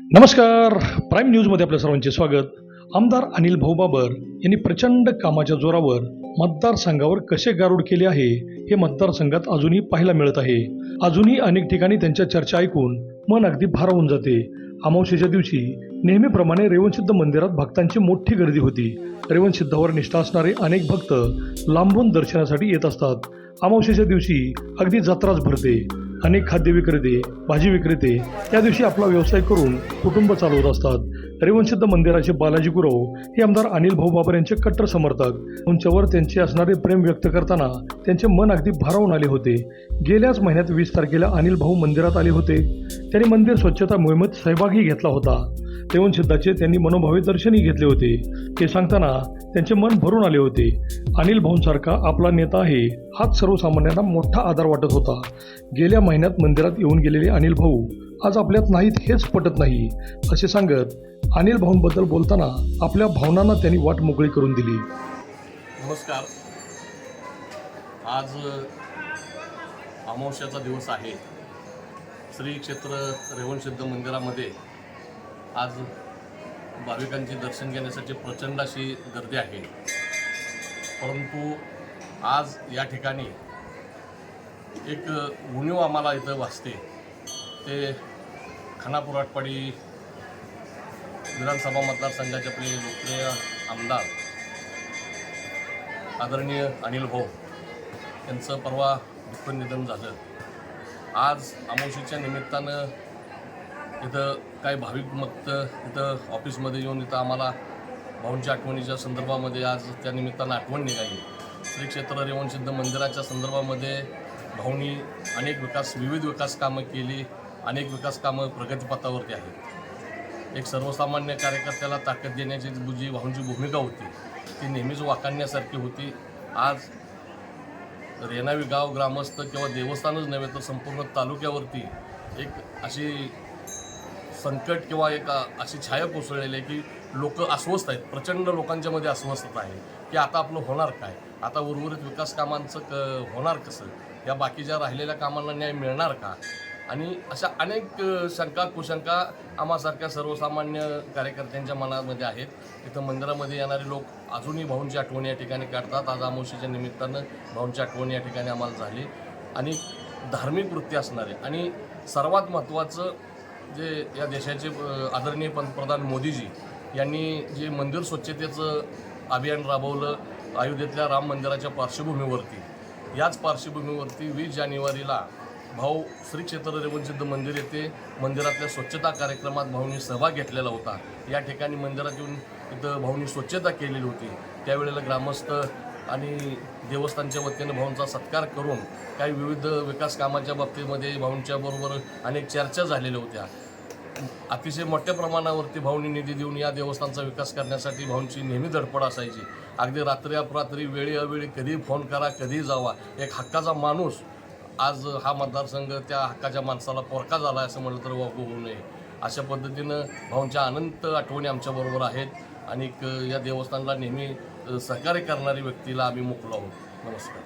नमस्कार. प्राईम न्यूजमध्ये आपल्या सर्वांचे स्वागत. आमदार अनिल भाऊ बाबर यांनी प्रचंड कामाच्या जोरावर मतदारसंघावर कसे गारुड केले आहे हे मतदारसंघात अजूनही पाहायला मिळत आहे. अजूनही अनेक ठिकाणी त्यांच्या चर्चा ऐकून मन अगदी भारावून जाते. अमावस्येच्या दिवशी नेहमीप्रमाणे रेवणसिद्ध मंदिरात भक्तांची मोठी गर्दी होती. रेवणसिद्धावर निष्ठा असणारे अनेक भक्त लांबून दर्शनासाठी येत असतात. अमावस्येच्या दिवशी अगदी जत्राच भरते. अनेक खाद्य विक्रेते भाजी विक्रेते त्या दिवशी आपला व्यवसाय करून कुटुंब चालवत असतात. रेवणसिद्ध मंदिराचे बालाजी गुरव हे आमदार अनिल भाऊ बाबर यांचे कट्टर समर्थक. उंच्यावर त्यांचे असणारे प्रेम व्यक्त करताना त्यांचे मन अगदी भारावून आले होते. गेल्याच महिन्यात वीस तारखेला अनिल भाऊ मंदिरात आले होते. त्यांनी मंदिर स्वच्छता मोहिमेत सहभागी घेतला होता. रेवणशुद्धाचे त्यांनी मनोभावे दर्शनही घेतले होते. ते सांगताना त्यांचे मन भरून आले होते. अनिल भाऊंसारखा आपला नेता आहे हाच सर्वसामान्यांना मोठा आधार वाटत होता. गेल्या महिन्यात मंदिरात येऊन गेलेले अनिल भाऊ आज आपल्यात नाहीत हेच पटत नाही असे सांगत अनिल भाऊंबद्दल बोलताना आपल्या भावनांना त्यांनी वाट मोकळी करून दिली. नमस्कार. आज अमावस्याचा दिवस आहे. श्री क्षेत्र रेवणसिद्ध मंदिरामध्ये आज भाविकांचे दर्शन घेण्यासाठी प्रचंड अशी गर्दी आहे. परंतु आज या ठिकाणी एक उणीव आम्हाला इथं वाचते ते खानापुराटपाडी विधानसभा मतदारसंघाचे आपले लोकप्रिय आमदार आदरणीय अनिल भाऊ यांचं परवा दुःख निधन झालं. आज अमावशीच्या निमित्तानं इथं काही भाविक मक्त इथं ऑफिसमध्ये येऊन इथं आम्हाला भाऊंच्या आठवणीच्या संदर्भामध्ये आज त्या निमित्तानं आठवण निघाली. श्री क्षेत्र रेवणसिद्ध मंदिराच्या संदर्भामध्ये भाऊंनी अनेक विकास विविध विकास कामं केली अनेक विकास कामं प्रगतीपथावरती आहेत. एक सर्वसामान्य कार्यकर्त्याला ताकद देण्याची जी भाऊंची भूमिका होती ती नेहमीच वाखाणण्यासारखी होती. आज रेणावी गाव ग्रामस्थ किंवा देवस्थानच नव्हे तर संपूर्ण तालुक्यावरती एक अशी संकट किंवा एक अशी छाया कोसळलेली आहे की लोक अस्वस्थ आहेत. प्रचंड लोकांच्यामध्ये अस्वस्थता आहे की आता आपलं होणार काय? आता उर्वरित विकास कामांचं क होणार कसं? या बाकीच्या राहिलेल्या कामांना न्याय मिळणार का? आणि अशा अनेक शंका कुशंका आम्हासारख्या सर्वसामान्य कार्यकर्त्यांच्या मनामध्ये आहेत. इथं मंदिरामध्ये येणारे लोक अजूनही भाऊंची आठवणी या ठिकाणी काढतात. आज आमोशीच्या निमित्तानं भाऊंची आठवणी या ठिकाणी आम्हाला झाली. आणि धार्मिक वृत्ती असणारे आणि सर्वात महत्त्वाचं जे या देशाचे आदरणीय पंतप्रधान मोदीजी यांनी जे मंदिर स्वच्छतेचं अभियान राबवलं अयोध्येतल्या राम मंदिराच्या पार्श्वभूमीवरती. याच पार्श्वभूमीवरती वीस जानेवारीला भाऊ श्री क्षेत्र रेवणसिद्ध मंदिर येथे मंदिरातल्या स्वच्छता कार्यक्रमात भाऊंनी सहभाग घेतलेला होता. या ठिकाणी मंदिरात येऊन इथं भाऊंनी स्वच्छता केलेली होती. त्यावेळेला ग्रामस्थ आणि देवस्थानच्या वतीनं भाऊंचा सत्कार करून काही विविध विकास कामाच्या बाबतीमध्ये भाऊंच्या बरोबर अनेक चर्चा झालेल्या होत्या. अतिशय मोठ्या प्रमाणावरती भाऊंनी निधी देऊन या देवस्थानचा विकास करण्यासाठी भाऊंची नेहमी धडपड असायची. अगदी रात्री अपरात्री वेळी अवेळी कधी फोन करा कधी जावा. एक हक्काचा माणूस आज हा मतदारसंघ त्या हक्काच्या माणसाला पोरका झाला आहे असं म्हटलं तर वागू होऊ नये. अशा पद्धतीनं भाऊंच्या अनंत आठवणी आमच्याबरोबर आहेत आणि या देवस्थानला नेहमी सहकार्य करणारी व्यक्तीला आम्ही मोकलो आहोत. नमस्कार.